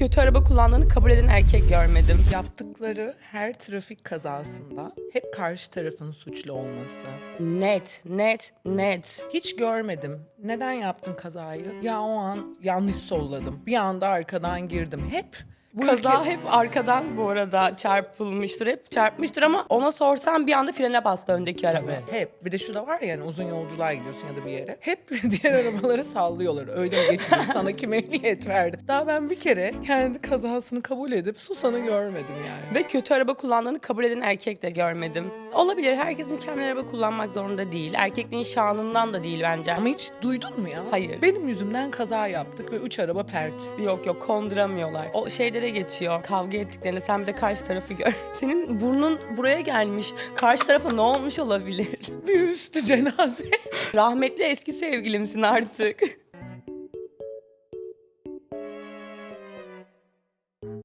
kötü araba kullandığını kabul eden erkek görmedim. Yaptıkları her trafik kazasında hep karşı tarafın suçlu olması. Net, net, net. Hiç görmedim. Neden yaptın kazayı? Ya o an yanlış solladım. Bir anda arkadan girdim. Hep bu Kaza ülke- hep arkadan bu arada çarpılmıştır. Hep çarpmıştır ama ona sorsan bir anda frene bastı öndeki araba. Tabii hep. Bir de şu da var ya yani uzun yolculuğa gidiyorsun ya da bir yere. Hep diğer arabaları sallıyorlar. Öyle mi geçiyor? Sana kim ehliyet verdi? Daha ben bir kere kendi kazasını kabul edip susanı görmedim yani. Ve kötü araba kullandığını kabul eden erkek de görmedim. Olabilir herkes mükemmel araba kullanmak zorunda değil. Erkekliğin şanından da değil bence. Ama hiç duydun mu ya? Hayır. Benim yüzümden kaza yaptık ve üç araba pert. Yok yok konduramıyorlar. O şeylere geçiyor. Kavga ettiklerinde sen bir de karşı tarafı gör. Senin burnun buraya gelmiş. Karşı tarafa ne olmuş olabilir? Bir üstü cenaze. Rahmetli eski sevgilimsin artık.